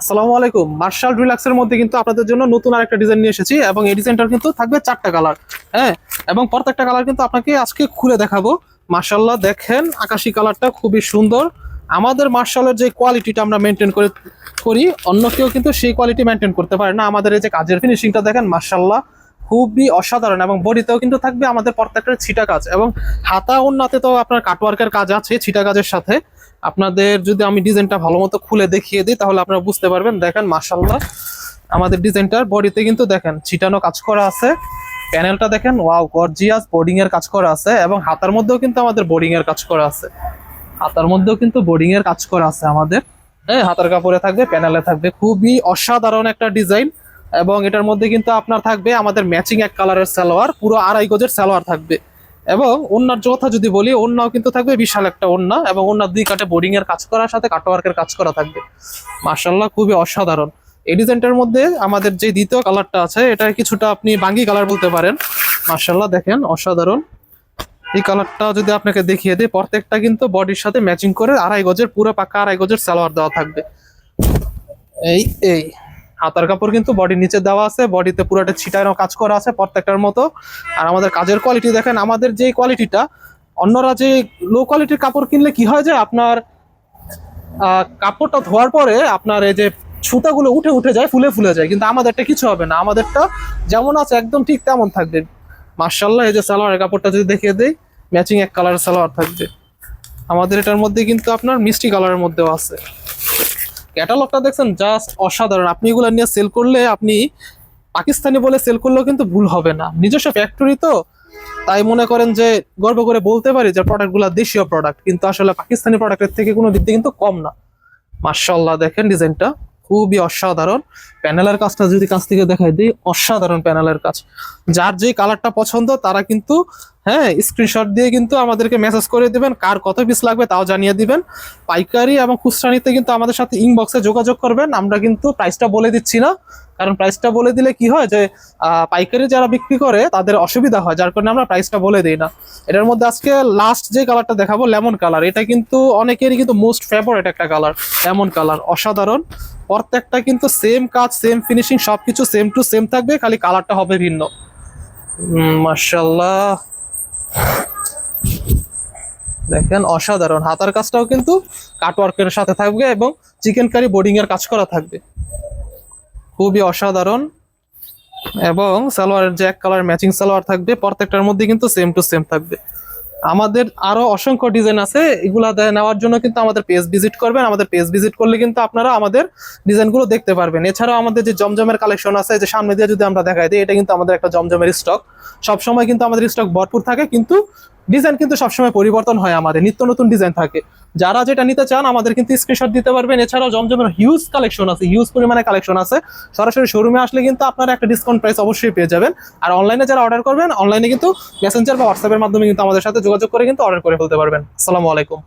আসসালামু আলাইকুম। মার্শাল রিল্যাক্সের মধ্যে কিন্তু আপনাদের জন্য নতুন আরেকটা ডিজাইন নিয়ে এসেছি এবং এই ডিজাইনটার কিন্তু থাকবে চারটা কালার হ্যাঁ? এবং প্রত্যেকটা কালার কিন্তু আপনাকে আজকে খুলে দেখাবো। মার্শাল্লাহ দেখেন, আকাশি কালারটা খুবই সুন্দর। আমাদের মার্শালের যে কোয়ালিটিটা আমরা মেনটেন করে করি, অন্য কেউ কিন্তু সেই কোয়ালিটি মেনটেন করতে পারে না। আমাদের এই যে কাজের ফিনিশিংটা দেখেন মার্শাল্লাহ খুবই অসাধারণ এবং বডিতেও কিন্তু থাকবে আমাদের প্রত্যেকটা ছিটা কাজ এবং হাতা উন্নাতে তো আপনার কাটওয়ার্কের কাজ আছে, ছিটা কাজের সাথে। আপনাদের যদি আমি ডিজাইনটা ভালো মতো খুলে দেখিয়ে দিই, তাহলে আপনারা বুঝতে পারবেন। দেখেন মার্শাল্লাহ আমাদের ডিজাইনটার বডিতে কিন্তু দেখেন, ছিটানো কাজ করা আছে। প্যানেলটা দেখেন ওয়াও গর্জিয়াস বোর্ডিং এর কাজ করা আছে এবং হাতার মধ্যেও কিন্তু আমাদের বোর্ডিং এর কাজ করা আছে। হাতার মধ্যেও কিন্তু বোর্ডিং এর কাজ করা আছে আমাদের। হ্যাঁ হাতার কাপড়ে থাকবে, প্যানেলে থাকবে। খুবই অসাধারণ একটা ডিজাইন। এবং এটার মধ্যে কিন্তু আপনার থাকবে আমাদের ম্যাচিং এক কালারের সালোয়ার, পুরো আড়াই গজের সালোয়ার থাকবে। এবং ওনার কথা যদি বলি ওনাও কিন্তু থাকবে বিশাল একটা ওন্না এবং ওনার দুই কাটে বোর্ডিং এর কাজ করার সাথে কাটওয়ার্কের কাজ করা থাকবে। মার্শাল্লাহ খুবই অসাধারণ। এই ডিজাইনটার মধ্যে আমাদের যে দ্বিতীয় কালারটা আছে, এটা কিছুটা আপনি বাঙ্গি কালার বলতে পারেন। মার্শাল্লাহ দেখেন, অসাধারণ। এই কালারটা যদি আপনাকে দেখিয়ে দিই, প্রত্যেকটা কিন্তু বডির সাথে ম্যাচিং করে আড়াই গজের, পুরো পাকা আড়াই গজের সালোয়ার দেওয়া থাকবে। এই এই। হাতার কাপড় কিন্তু বডির নিচে দেওয়া আছে বডিতে পুরোটা ছিটানো কাজ করা আছে প্রত্যেকটার মতো। আর আমাদের কাজের কোয়ালিটি দেখেন, আমাদের যে কোয়ালিটিটা অন্যরা যে লো কোয়ালিটির কাপড় কিনলে কি হয় যে, আপনার কাপড়টা ধোয়ার পরে আপনার এই যে সুতাগুলো উঠে উঠে যায়, ফুলে ফুলে যায়, কিন্তু আমাদেরটা কিছু হবে না। আমাদেরটা যেমন আছে, একদম ঠিক তেমন থাকবে। মার্শাল্লাহ এই যে সালোয়ারের কাপড়টা যদি দেখিয়ে দেই ম্যাচিং এক কালারের সালোয়ার থাকবে। আমাদের এটার মধ্যে কিন্তু আপনার মিষ্টি কালারের মধ্যেও আছে। ক্যাটালগটা দেখছেন জাস্ট অসাধারণ। আপনি এগুলো নিয়ে সেল করলে আপনি পাকিস্তানি বলে সেল করলেও কিন্তু ভুল হবে না। নিজস্ব ফ্যাক্টরি তো, তাই মনে করেন যে গর্ব করে বলতে পারি যে প্রোডাক্টগুলো দেশীয় প্রোডাক্ট কিন্তু আসলে পাকিস্তানি প্রোডাক্টের থেকে কোনো দিক দিয়ে কিন্তু কম না। মার্শাল্লাহ দেখেন ডিজাইনটা খুবই অসাধারণ প্যানেলের কাজটা যদি কাছ থেকে দেখাই দিই, অসাধারণ প্যানেলের কাজ। যার যে কালারটা পছন্দ, তারা কিন্তু হ্যাঁ স্ক্রিনশট দিয়ে কিন্তু আমাদেরকে মেসেজ করে দিবেন, কার কত পিস লাগবে তাও জানিয়ে দিবেন। পাইকারি এবং খুচরা নিতে কিন্তু আমাদের সাথে ইনবক্সে যোগাযোগ করবেন। আমরা কিন্তু প্রাইসটা বলে দিচ্ছি না, কারণ প্রাইসটা বলে দিলে কি হয় যে পাইকারি যারা বিক্রি করে, তাদের অসুবিধা হয়, যার কারণে আমরা প্রাইসটা বলে দিই না। এটার মধ্যে আজকে লাস্ট যে কালারটা দেখাবো লেমন কালার এটা কিন্তু অনেকেরই কিন্তু মোস্ট ফেভারিট একটা কালার লেমন কালার অসাধারণ। প্রত্যেকটা কিন্তু সেম কাজ সেম ফিনিশিং সবকিছু সেম টু সেম থাকবে, খালি কালারটা হবে ভিন্ন। মার্শাল্লাহ দেখেন, অসাধারণ। হাতার কাজটাও কিন্তু কাটওয়ার্কের সাথে থাকবে এবং চিকেন কারি বোর্ডিং এর কাজ করা থাকবে। খুবই অসাধারণ। এবং সালোয়ারের যে এক কালার ম্যাচিং সালোয়ার থাকবে, প্রত্যেকটার মধ্যে কিন্তু সেম টু সেম থাকবে। আমাদের আরও অসংখ্য ডিজাইন আছে, এগুলা নেওয়ার জন্য কিন্তু আমাদের পেজ ভিজিট করবেন। আমাদের পেজ ভিজিট করলে কিন্তু আপনারা আমাদের ডিজাইনগুলো দেখতে পারবেন। এছাড়াও আমাদের যে জমজমের কালেকশন আছে, যে সামনে দিয়ে যদি আমরা দেখাই দিই, এটা কিন্তু আমাদের একটা জমজমের স্টক সবসময় কিন্তু আমাদের স্টক ভরপুর থাকে, কিন্তু ডিজাইন কিন্তু সবসময় পরিবর্তন হয় আমাদের, নিত্য নতুন ডিজাইন থাকে। যারা যেটা নিতে চান, আমাদের কিন্তু স্ক্রিনশট দিতে পারবেন। এছাড়াও জমজমের হিউজ কালেকশন আছে হিউজ পরিমাণে কালেকশন আছে। সরাসরি শোরুমে আসলে কিন্তু আপনারা একটা ডিসকাউন্ট প্রাইস অবশ্যই পেয়ে যাবেন। আর অনলাইনে যারা অর্ডার করবেন অনলাইনে কিন্তু মেসেঞ্জার বা হোয়াটসঅ্যাপের মাধ্যমে কিন্তু আমাদের সাথে যোগাযোগ করে কিন্তু অর্ডার করে ফেলতে পারবেন। আসসালামু আলাইকুম।